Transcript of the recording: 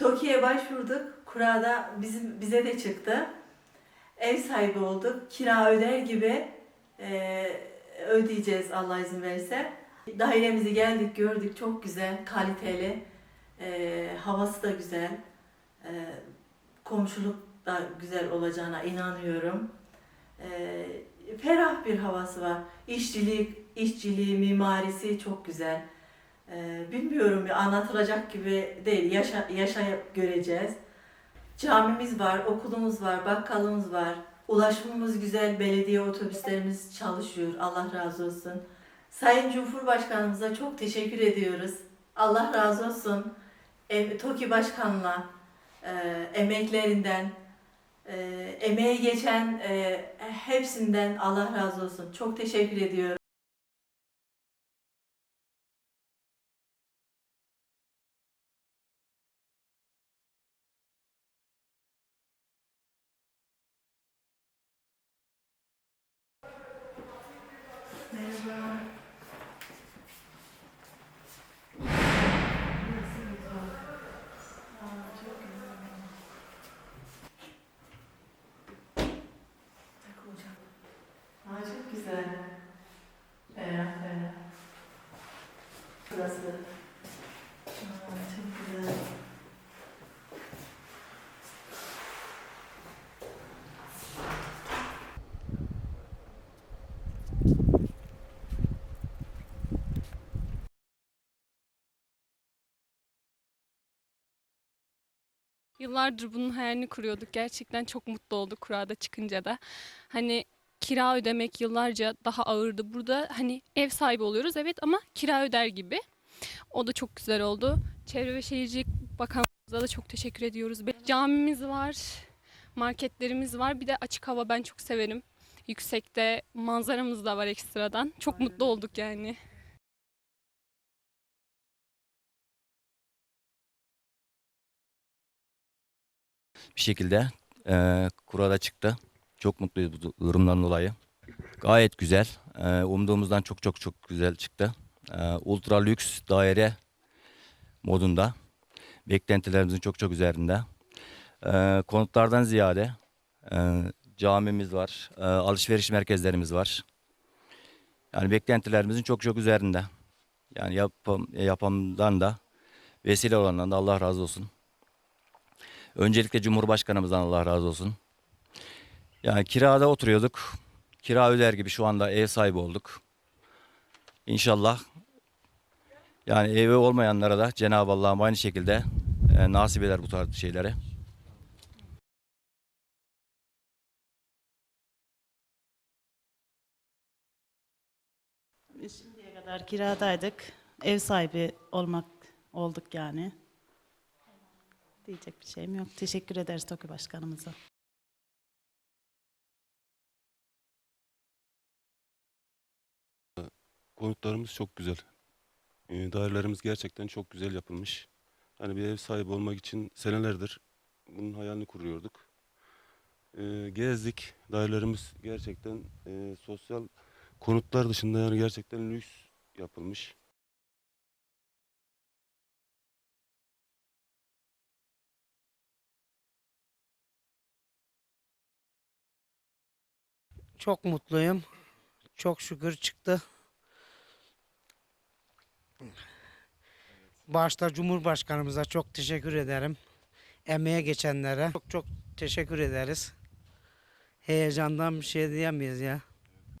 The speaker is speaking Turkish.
TOKİ'ye başvurduk. Kurada bizim bize de çıktı. Ev sahibi olduk. Kira öder gibi e, ödeyeceğiz Allah izin verirse. Dairemizi geldik gördük çok güzel, kaliteli. E, havası da güzel. E, komşuluk da güzel olacağına inanıyorum. E, ferah bir havası var. İşçilik, işçiliği, mimarisi çok güzel. Ee, bilmiyorum ya anlatılacak gibi değil. Yaşa, yaşayıp göreceğiz. Camimiz var, okulumuz var, bakkalımız var. Ulaşımımız güzel, belediye otobüslerimiz çalışıyor. Allah razı olsun. Sayın Cumhurbaşkanımıza çok teşekkür ediyoruz. Allah razı olsun. E, TOKİ Başkan'la e, emeklerinden, e, emeği geçen e, hepsinden Allah razı olsun. Çok teşekkür ediyorum. Merhaba. Aa, çok güzel. Tak hocam. Aa, çok güzel. Ferah ferah. Burası. Aa, çok güzel. Yıllardır bunun hayalini kuruyorduk. Gerçekten çok mutlu olduk kurada çıkınca da. Hani kira ödemek yıllarca daha ağırdı. Burada hani ev sahibi oluyoruz evet ama kira öder gibi. O da çok güzel oldu. Çevre ve Şehircilik Bakanlığımıza da çok teşekkür ediyoruz. Camimiz var, marketlerimiz var. Bir de açık hava ben çok severim. Yüksekte manzaramız da var ekstradan. Çok mutlu olduk yani. bir şekilde e, kurada çıktı. Çok mutluyuz bu durumdan dolayı. Gayet güzel. E, umduğumuzdan çok çok çok güzel çıktı. E, ultra lüks daire modunda. Beklentilerimizin çok çok üzerinde. E, konutlardan ziyade e, camimiz var, e, alışveriş merkezlerimiz var. Yani beklentilerimizin çok çok üzerinde. Yani yapım, yapımdan da vesile olandan da Allah razı olsun. Öncelikle Cumhurbaşkanımızdan Allah razı olsun. Yani kirada oturuyorduk. Kira öder gibi şu anda ev sahibi olduk. İnşallah yani evi olmayanlara da Cenab-ı Allah'ım aynı şekilde e, nasip eder bu tarz şeyleri. Biz şimdiye kadar kiradaydık. Ev sahibi olmak olduk yani. Diyecek bir şeyim yok. Teşekkür ederiz TOKİ Başkanımıza. Konutlarımız çok güzel. Dairelerimiz gerçekten çok güzel yapılmış. Hani bir ev sahibi olmak için senelerdir bunun hayalini kuruyorduk. Gezdik. Dairelerimiz gerçekten sosyal konutlar dışında yani gerçekten lüks yapılmış. Çok mutluyum. Çok şükür çıktı. Başta Cumhurbaşkanımıza çok teşekkür ederim. Emeğe geçenlere çok çok teşekkür ederiz. Heyecandan bir şey diyemeyiz ya.